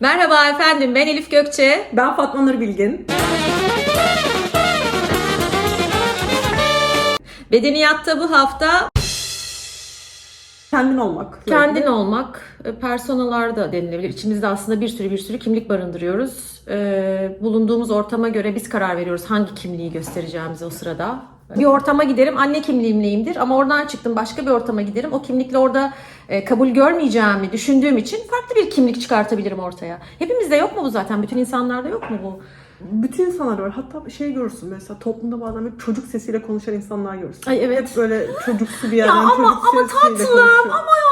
Merhaba efendim, ben Elif Gökçe. Ben Fatma Nur Bilgin. Bedeniyatta bu hafta Kendin olmak. kendin olmak, e, personalar da denilebilir. İçimizde aslında bir sürü bir sürü kimlik barındırıyoruz. Ee, bulunduğumuz ortama göre biz karar veriyoruz hangi kimliği göstereceğimizi o sırada. Bir ortama giderim, anne kimliğimleyimdir ama oradan çıktım başka bir ortama giderim. O kimlikle orada e, kabul görmeyeceğimi düşündüğüm için farklı bir kimlik çıkartabilirim ortaya. Hepimizde yok mu bu zaten? Bütün insanlarda yok mu bu? Bütün insanlar var. Hatta şey görürsün mesela toplumda bazen böyle çocuk sesiyle konuşan insanlar görürsün. Ay evet. Hep böyle çocuksu bir yerden ama- çocuk ama sesiyle tatlım, konuşuyor. Ama ya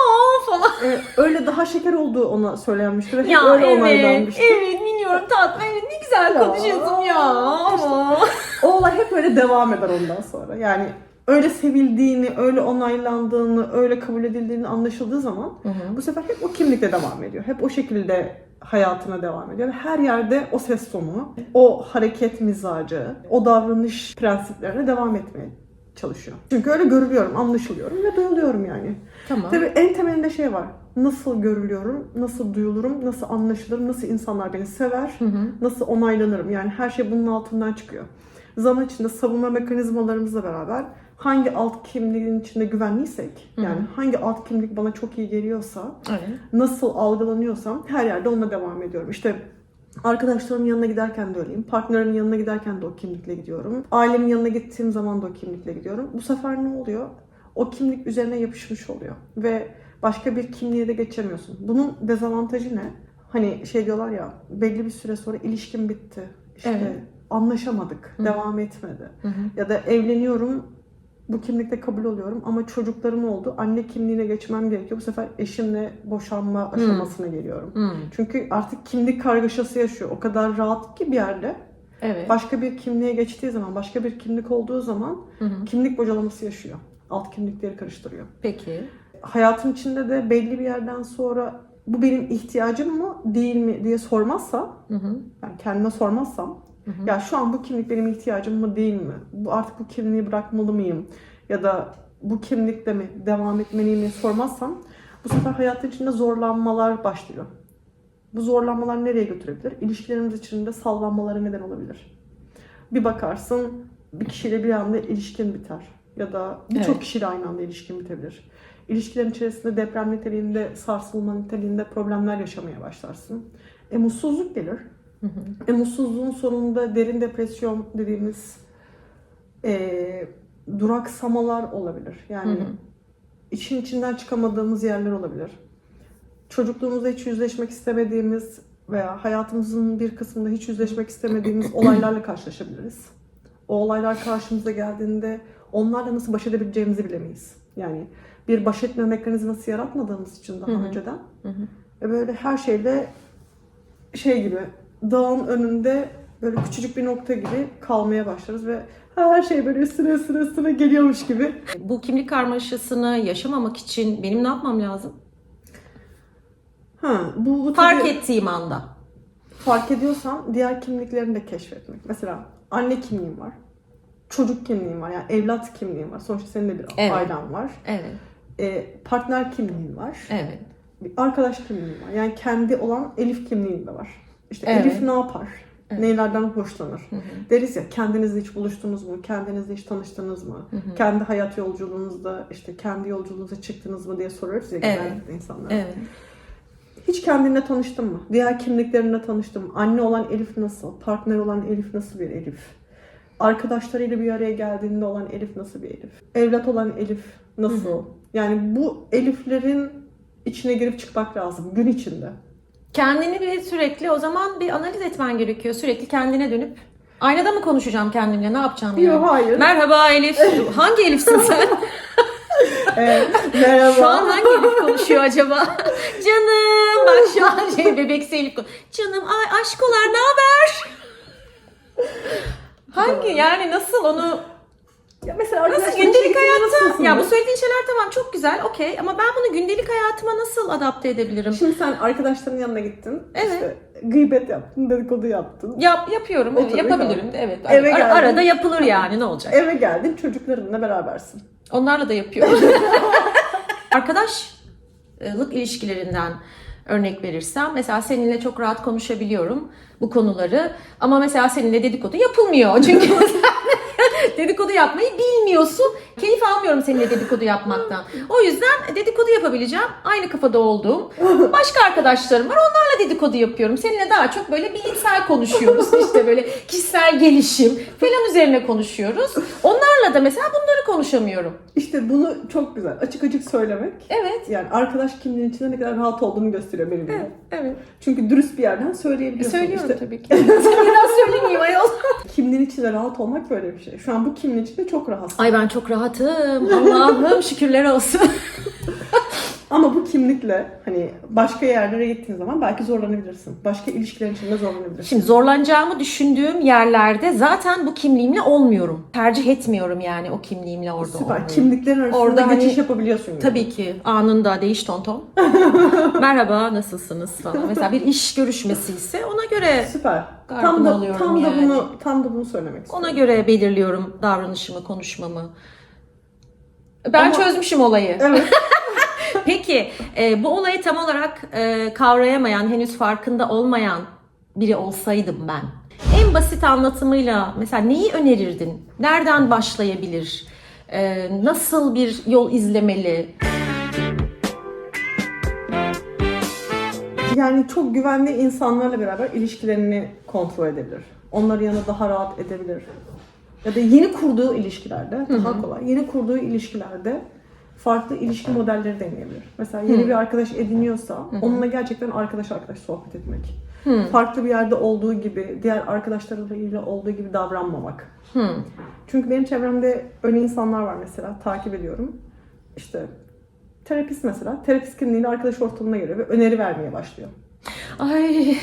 falan. Ee, öyle daha şeker olduğu ona söylenmiştir. ve Hep Ya öyle evet, onaylanmıştır. evet biliyorum tatlım. Evet ne güzel Ya. konuşuyorsun ya. Ama. O olay hep öyle devam eder ondan sonra. Yani öyle sevildiğini, öyle onaylandığını, öyle kabul edildiğini anlaşıldığı zaman bu sefer hep o kimlikle devam ediyor. Hep o şekilde hayatına devam ediyor. Ve her yerde o ses tonu, o hareket mizacı, o davranış prensiplerine devam etmeye çalışıyor. Çünkü öyle görülüyorum, anlaşılıyorum ve duyuluyorum yani. Tamam. Tabii en temelinde şey var. Nasıl görülüyorum, nasıl duyulurum, nasıl anlaşılırım, nasıl insanlar beni sever, nasıl onaylanırım. Yani her şey bunun altından çıkıyor. Zaman içinde savunma mekanizmalarımızla beraber hangi alt kimliğin içinde güvenliysek, yani hangi alt kimlik bana çok iyi geliyorsa, Evet. nasıl algılanıyorsam her yerde onunla devam ediyorum. İşte arkadaşlarımın yanına giderken de öyleyim. Partnerimin yanına giderken de o kimlikle gidiyorum. Ailemin yanına gittiğim zaman da o kimlikle gidiyorum. Bu sefer ne oluyor? O kimlik üzerine yapışmış oluyor. Ve başka bir kimliğe de geçemiyorsun. Bunun dezavantajı ne? Hani şey diyorlar ya belli bir süre sonra ilişkim bitti. İşte Evet. anlaşamadık, devam etmedi. Ya da evleniyorum, bu kimlikte kabul oluyorum ama çocuklarım oldu. Anne kimliğine geçmem gerekiyor. Bu sefer eşimle boşanma aşamasına geliyorum. Hmm. Çünkü artık kimlik kargaşası yaşıyor. O kadar rahat ki bir yerde. Evet. Başka bir kimliğe geçtiği zaman, başka bir kimlik olduğu zaman kimlik bocalaması yaşıyor. Alt kimlikleri karıştırıyor. Peki. Hayatın içinde de belli bir yerden sonra bu benim ihtiyacım mı değil mi diye sormazsa, Hı hı. yani kendime sormazsam, ya şu an bu kimlik benim ihtiyacım mı değil mi? Bu artık bu kimliği bırakmalı mıyım? Ya da bu kimlikle mi devam etmeliyim diye sormazsam, bu sefer hayatın içinde zorlanmalar başlıyor. Bu zorlanmalar nereye götürebilir? İlişkilerimiz içinde sallanmalara neden olabilir. Bir bakarsın bir kişiyle bir anda ilişkin biter. Ya da birçok Evet. kişiyle aynı anda ilişkin bitebilir. İlişkilerin içerisinde deprem niteliğinde, sarsılma niteliğinde problemler yaşamaya başlarsın. E mutsuzluk gelir. E mutsuzluğun sonunda derin depresyon dediğimiz e, duraksamalar olabilir. Yani için içinden çıkamadığımız yerler olabilir. Çocukluğumuzda hiç yüzleşmek istemediğimiz veya hayatımızın bir kısmında hiç yüzleşmek istemediğimiz olaylarla karşılaşabiliriz. O olaylar karşımıza geldiğinde onlarla nasıl baş edebileceğimizi bilemeyiz. Yani bir baş etme mekanizması yaratmadığımız için daha önceden ve böyle her şeyde şey gibi dağın önünde böyle küçücük bir nokta gibi kalmaya başlarız ve her şey böyle üstüne üstüne üstüne geliyormuş gibi. Bu kimlik karmaşasını yaşamamak için benim ne yapmam lazım? Ha, bu, bu Fark tabii- ettiğim anda. fark ediyorsan diğer kimliklerini de keşfetmek. Mesela anne kimliğim var. Çocuk kimliğim var. Yani evlat kimliğim var. Sonuçta senin de bir Evet. ailen var. Evet. E, partner kimliğin var. Evet. Bir arkadaş kimliğim var. Yani kendi olan Elif kimliğim de var. İşte Evet. Elif ne yapar? Neylerden hoşlanır? Deriz ya kendinizle hiç buluştunuz mu? Kendinizle hiç tanıştınız mı? Kendi hayat yolculuğunuzda işte kendi yolculuğunuza çıktınız mı diye soruyoruz ya Evet. genellikle insanlara. Evet. Hiç kendinle tanıştın mı? Diğer kimliklerinle tanıştın mı? Anne olan Elif nasıl? Partner olan Elif nasıl bir Elif? Arkadaşlarıyla bir araya geldiğinde olan Elif nasıl bir Elif? Evlat olan Elif nasıl? Yani bu Eliflerin içine girip çıkmak lazım gün içinde. Kendini bir sürekli o zaman bir analiz etmen gerekiyor. Sürekli kendine dönüp aynada mı konuşacağım kendimle? Ne yapacağım? Yok hayır. Merhaba Elif. Hangi Elif'sin sen? Evet, merhaba. Şu an hangi Elif konuşuyor acaba? Canım bak şu an şey bebeksi Elif kon- Canım ay aşkolar ne haber? Hangi yani nasıl onu Ya mesela nasıl arkadaşlar gündelik hayatta nasılsınız? ya bu söylediğin şeyler tamam çok güzel okey ama ben bunu gündelik hayatıma nasıl adapte edebilirim? Şimdi sen arkadaşların yanına gittin. Evet. İşte gıybet yaptın, dedikodu yaptın. Yap yapıyorum evet, yapabilirim de evet. Eve geldin. arada yapılır yani ne olacak? Eve geldin, çocuklarınla berabersin. Onlarla da yapıyorum. Arkadaşlık ilişkilerinden örnek verirsem. Mesela seninle çok rahat konuşabiliyorum bu konuları. Ama mesela seninle dedikodu yapılmıyor. Çünkü dedikodu yapmayı bilmiyorsun. Keyif almıyorum seninle dedikodu yapmaktan. O yüzden dedikodu yapabileceğim. Aynı kafada olduğum başka arkadaşlarım var. Onlarla dedikodu yapıyorum. Seninle daha çok böyle bilimsel konuşuyoruz. İşte böyle kişisel gelişim falan üzerine konuşuyoruz. Onlarla da mesela bunları konuşamıyorum. İşte bunu çok güzel açık açık söylemek. Evet. Yani arkadaş kimliğin içinde ne kadar rahat olduğunu gösteriyor benim gibi. Evet. Çünkü dürüst bir yerden söyleyebiliyorsun. Söylüyorum İşte tabii ki. Neden söylemeyeyim ayol? kimliğin içinde rahat olmak böyle bir şey. Şu an bu kimliğin içinde çok rahatsın. Ay ben çok rahatım. Allah'ım şükürler olsun. Ama bu kimlikle hani başka yerlere gittiğin zaman belki zorlanabilirsin. Başka ilişkilerin içinde zorlanabilirsin. Şimdi zorlanacağımı düşündüğüm yerlerde zaten bu kimliğimle olmuyorum. Tercih etmiyorum yani o kimliğimle orada Süper. olmayı. Kimliklerin arasında Orada geçiş hani- yapabiliyorsun. yani. Tabii ki anında değiş tonton. Merhaba nasılsınız falan. Mesela bir iş görüşmesi ise ona göre Süper. Tam da alıyorum tam da yani. bunu tam da bunu söylemek istiyorum. ona göre belirliyorum davranışımı, konuşmamı. Ben Ama- çözmüşüm olayı. Evet. Peki e, bu olayı tam olarak e, kavrayamayan, henüz farkında olmayan biri olsaydım ben. En basit anlatımıyla mesela neyi önerirdin? Nereden başlayabilir? E, nasıl bir yol izlemeli? Yani çok güvenli insanlarla beraber ilişkilerini kontrol edebilir. Onların yanında daha rahat edebilir. Ya da yeni kurduğu ilişkilerde daha kolay. Yeni kurduğu ilişkilerde farklı ilişki modelleri deneyebilir. Mesela yeni bir arkadaş ediniyorsa onunla gerçekten arkadaş arkadaş sohbet etmek. Farklı bir yerde olduğu gibi, diğer arkadaşlarıyla olduğu gibi davranmamak. Çünkü benim çevremde öyle insanlar var mesela takip ediyorum. İşte terapist mesela terapist kimliğiyle arkadaş ortamına geliyor ve öneri vermeye başlıyor. Ay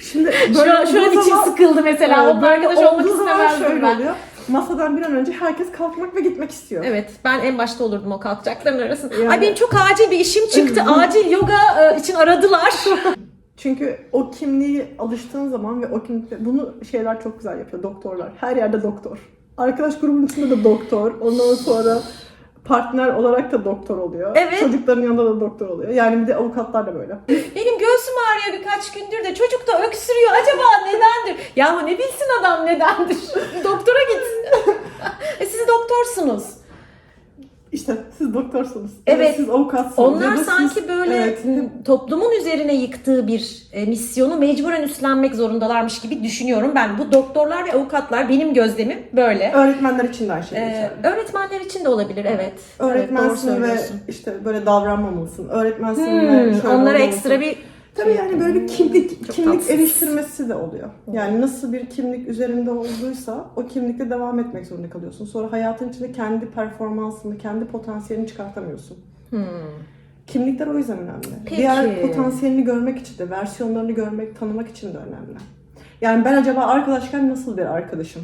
Şimdi şu an, şu an olduğu içim sıkıldı mesela. Evet, Onun böyle arkadaş olmak istemezdim şöyle ben. oluyor. Masadan bir an önce herkes kalkmak ve gitmek istiyor. Evet ben en başta olurdum o kalkacakların arasında. Yani- Ay benim çok acil bir işim çıktı. acil yoga e, için aradılar. Çünkü o kimliği alıştığın zaman ve o kimlikle bunu şeyler çok güzel yapıyor doktorlar. Her yerde doktor. Arkadaş grubunun içinde de doktor. Ondan sonra partner olarak da doktor oluyor. Evet. Çocukların yanında da doktor oluyor. Yani bir de avukatlar da böyle. Benim göğsüm ağrıyor birkaç gündür de çocuk da öksürüyor. Acaba nedendir? Yahu ne bilsin adam nedendir? Doktora git. e siz doktorsunuz. İşte siz doktorsunuz. Evet. Siz avukatsınız. Onlar Ya da siz- sanki böyle Evet. toplumun üzerine yıktığı bir e, misyonu mecburen üstlenmek zorundalarmış gibi düşünüyorum. Ben bu doktorlar ve avukatlar benim gözlemim böyle. Öğretmenler için de aynı şey Ee, öğretmenler için de olabilir evet. Evet, Öğretmensin ve söylüyorsun. işte böyle davranmamalısın. Öğretmensin Hmm, ve şöyle onlara ekstra bir Tabii yani böyle bir kimlik Çok kimlik tatsız. eleştirmesi de oluyor. Yani nasıl bir kimlik üzerinde olduysa o kimlikle devam etmek zorunda kalıyorsun. Sonra hayatın içinde kendi performansını, kendi potansiyelini çıkartamıyorsun. Hmm. Kimlikler o yüzden önemli. Peki. Diğer potansiyelini görmek için de, versiyonlarını görmek, tanımak için de önemli. Yani ben acaba arkadaşken nasıl bir arkadaşım?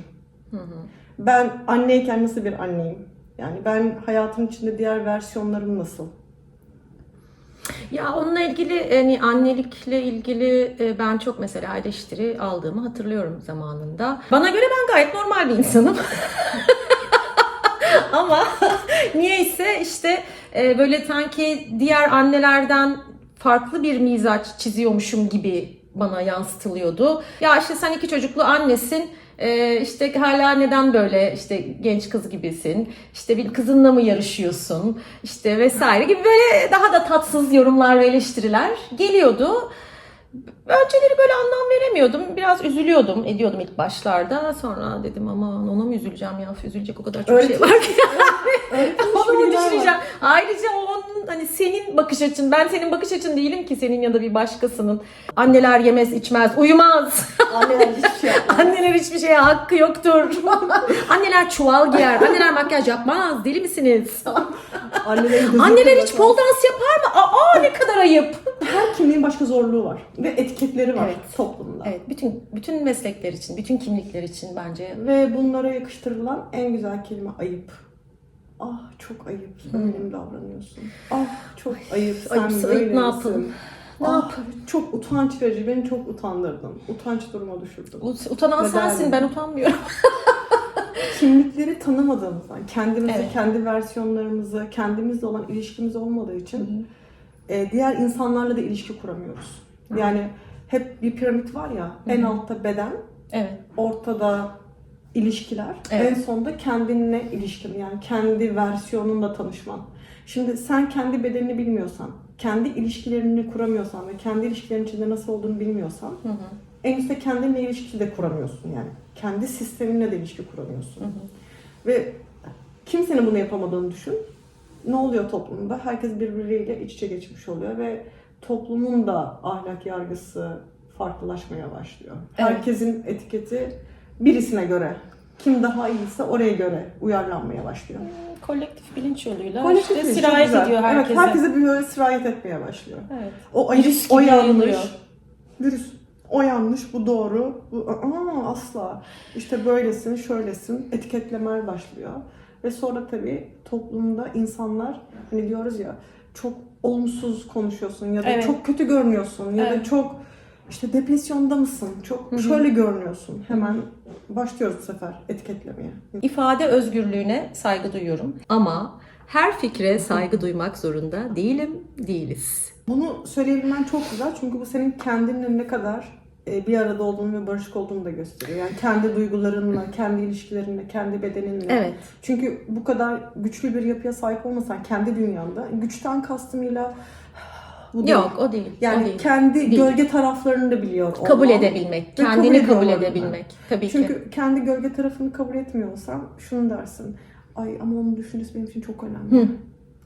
Ben anneyken nasıl bir anneyim? Yani ben hayatın içinde diğer versiyonlarım nasıl? Ya onunla ilgili hani annelikle ilgili e, ben çok mesela eleştiri aldığımı hatırlıyorum zamanında. Bana göre ben gayet normal bir insanım. Ama niyeyse işte e, böyle sanki diğer annelerden farklı bir mizaç çiziyormuşum gibi bana yansıtılıyordu. Ya işte sen iki çocuklu annesin. E, işte hala neden böyle işte genç kız gibisin? İşte bir kızınla mı yarışıyorsun? İşte vesaire gibi böyle daha da tatsız yorumlar ve eleştiriler geliyordu. Önceleri böyle anlam veremiyordum. Biraz üzülüyordum, ediyordum ilk başlarda. Sonra dedim aman ona mı üzüleceğim ya? Üzülecek o kadar çok şey Öğretim- var ki. Onu mu bilgiler var. düşüneceğim? Ayrıca o onun hani senin bakış açın. Ben senin bakış açın değilim ki senin ya da bir başkasının. Anneler yemez, içmez, uyumaz. Anneler hiçbir şey. Anneler hiçbir şeye hakkı yoktur. Anneler çuval giyer. Anneler makyaj yapmaz. Deli misiniz? Anneler kırmızı. hiç pole dance yapar mı? Aa ne kadar ayıp. Her kimliğin başka zorluğu var ve etiketleri var Evet. toplumda. Evet, bütün bütün meslekler için, bütün kimlikler için bence. Ve bunlara yakıştırılan en güzel kelime ayıp. Ah çok ayıp böyle mi davranıyorsun? Ah çok ayıp sen ayıpsa böyle ayıp, ne misin? yapalım? Ne ah çok utanç verici beni çok utandırdın. Utanç duruma düşürdün. Ut- Utanan Neden? sensin, ben utanmıyorum. Kimlikleri tanımadığımızdan, kendimizi, Evet. kendi versiyonlarımızı, kendimizle olan ilişkimiz olmadığı için e, diğer insanlarla da ilişki kuramıyoruz. Yani hep bir piramit var ya, en altta beden, Evet. ortada ilişkiler, Evet. en sonda kendinle ilişkin yani kendi versiyonunla tanışman. Şimdi sen kendi bedenini bilmiyorsan, kendi ilişkilerini kuramıyorsan ve kendi ilişkilerin içinde nasıl olduğunu bilmiyorsan Hı hı. en üstte kendinle ilişki de kuramıyorsun yani. Kendi sisteminle de ilişki kuramıyorsun. Hı hı. Ve kimsenin bunu yapamadığını düşün. Ne oluyor toplumda? Herkes birbiriyle iç içe geçmiş oluyor ve toplumun da ahlak yargısı farklılaşmaya başlıyor. Evet. Herkesin etiketi birisine göre. Kim daha iyiyse oraya göre uyarlanmaya başlıyor. Kolektif bilinç yoluyla Kolektif işte bilinç, sirayet güzel. ediyor herkese. Evet, herkese bir böyle sirayet etmeye başlıyor. Evet. O ayıp, o yanlış. yayılıyor. Virüs. O yanlış, bu doğru. Bu, aa, asla. İşte böylesin, şöylesin. Etiketlemeler başlıyor. Ve sonra tabii toplumda insanlar hani diyoruz ya çok olumsuz konuşuyorsun ya da Evet. çok kötü görünüyorsun ya da Evet. çok işte depresyonda mısın? Çok Hı hı. şöyle görünüyorsun. Hemen başlıyoruz bu sefer etiketlemeye. İfade özgürlüğüne saygı duyuyorum ama her fikre saygı duymak zorunda değilim, değiliz. Bunu söyleyebilmen çok güzel çünkü bu senin kendinle ne kadar bir arada olduğunu ve barışık olduğunu da gösteriyor. Yani kendi duygularınla, kendi ilişkilerinle, kendi bedeninle. Evet. Çünkü bu kadar güçlü bir yapıya sahip olmasan kendi dünyanda, güçten kastımıyla bu değil. Yok o değil. Yani o değil. kendi Değil. gölge taraflarını da biliyor olman. kabul edebilmek, kabul kendini kabul, ben. edebilmek tabii ki. Çünkü kendi gölge tarafını kabul etmiyorsan şunu dersin. Ay ama onun düşüncesi benim için çok önemli. Hı.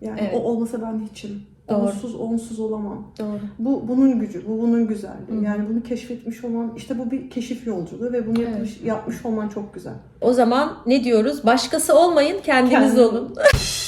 Yani Evet. o olmasa ben hiçim. Doğru. Onsuz onsuz olamam. Doğru. Bu bunun gücü, bu bunun güzelliği. Hı. Yani bunu keşfetmiş olman, işte bu bir keşif yolculuğu ve bunu yapmış, yapmış olman çok güzel. O zaman ne diyoruz? Başkası olmayın, kendiniz Kendi- olun.